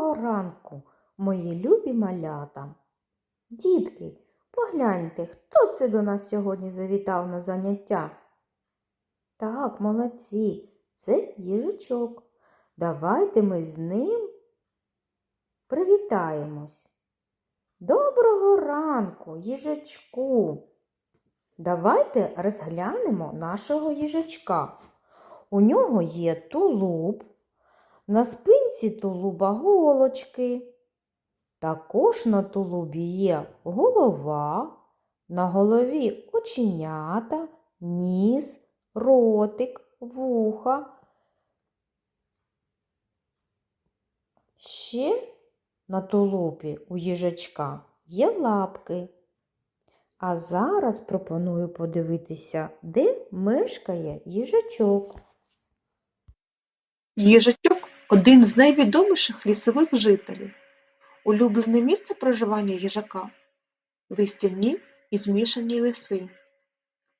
Доброго ранку, мої любі малята. Дітки, погляньте, хто це до нас сьогодні завітав на заняття? Так, молодці, це їжачок. Давайте ми з ним привітаємось. Доброго ранку, їжачку. Давайте розглянемо нашого їжачка. У нього є тулуб, на спинці тулуба голочки. Також на тулубі є голова, на голові оченята, ніс, ротик, вуха. Ще на тулупі у їжачка є лапки. А зараз пропоную подивитися, де мешкає їжачок. Їжачок один з найвідоміших лісових жителів. Улюблене місце проживання їжака листівні і змішані ліси.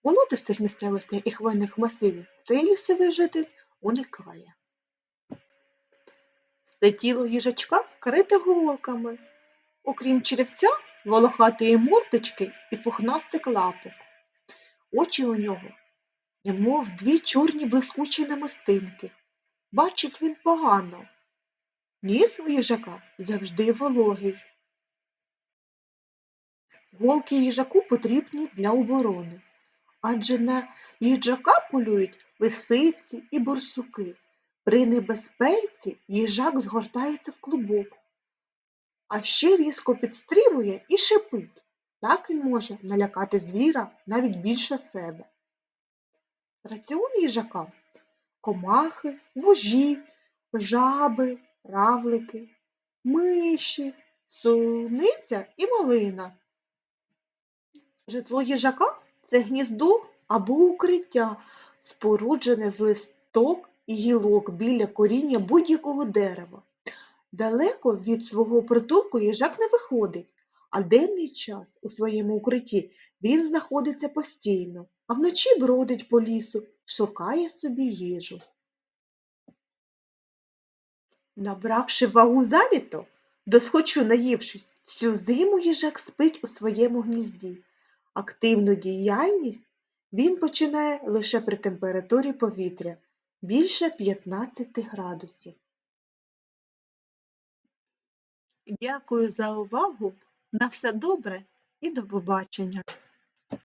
Болотистих місцевостей і хвойних масивів цей лісовий житель уникає. Все тіло їжачка вкрите голками, окрім черевця, волохатої мордочки і пухнастик лапок. Очі у нього, немов дві чорні блискучі намистинки. Бачить він погано. Ніс у їжака завжди вологий. Голки їжаку потрібні для оборони, адже на їжака полюють лисиці і борсуки. При небезпеці їжак згортається в клубок, а ще різко підстрибує і шипить. Так він може налякати звіра навіть більше себе. Раціон їжака комахи, вужі, жаби, равлики, миші, суниця і малина. Житло їжака це гніздо або укриття, споруджене з листок і гілок біля коріння будь-якого дерева. Далеко від свого притулку їжак не виходить, а денний час у своєму укритті він знаходиться постійно, а вночі бродить по лісу, шукає собі їжу. Набравши вагу заліто, досхочу наївшись, всю зиму їжак спить у своєму гнізді. Активну діяльність він починає лише при температурі повітря більше 15 градусів. Дякую за увагу. На все добре і до побачення.